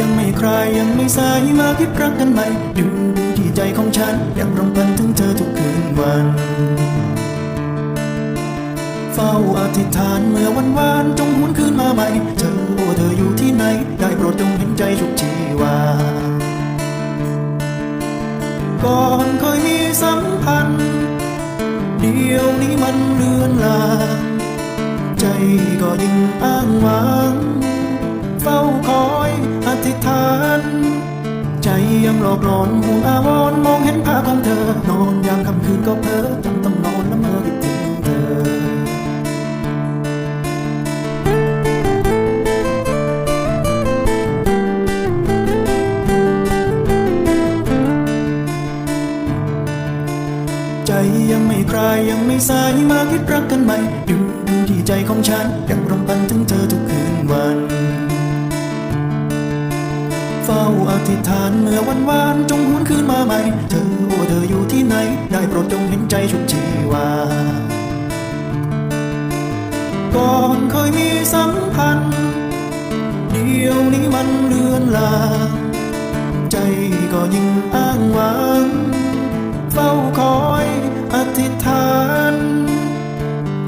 ยังไม่คลายมาคิดรักกันใหม่ดูดูที่ใจของฉันยังรำพันถึงเธอทุกคืนวัน เฝ้าอธิษฐานเมื่อวันวานจงหวนคืนมาใหม่เธอโอ้เธออยู่ที่ไหน ได้โปรดจงเห็นใจชุกชีวาก่อนเคยมีสัมพันธ์เดี๋ยวนี้มันเลือนลางใจก็ยิ่งอ้างว้างเฝ้าคอย อกหลอนห่วงอาวรมองเห็นภาพของเธอ นอนยามค่ำคืนก็เพ้อจนต้องนอนละเมอคิดถึงเธอใจยังไม่คลายยังไม่สายมาคิดรักกันใหม่ดูดูที่ใจของฉันยังรำพันถึง ธิษฐานเมื่อวันวานจงหวนคืนมาใหม่ เธอโอ้เธออยู่ที่ไหน ได้โปรดจงเห็นใจชุกชีวา ก่อนเคยมีสัมพันธ์ เดี๋ยวนี้มันเลือนลางใจก็ยิ่งอ้างว้างเฝ้าคอยอธิษฐาน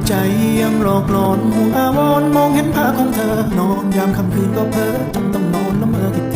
ใจยังหลอกหลอนห่วอาวรมองเห็นภาพของเธอนอนยามค่ำคืนก็เพ้อจนต้องนอนละเมอคิด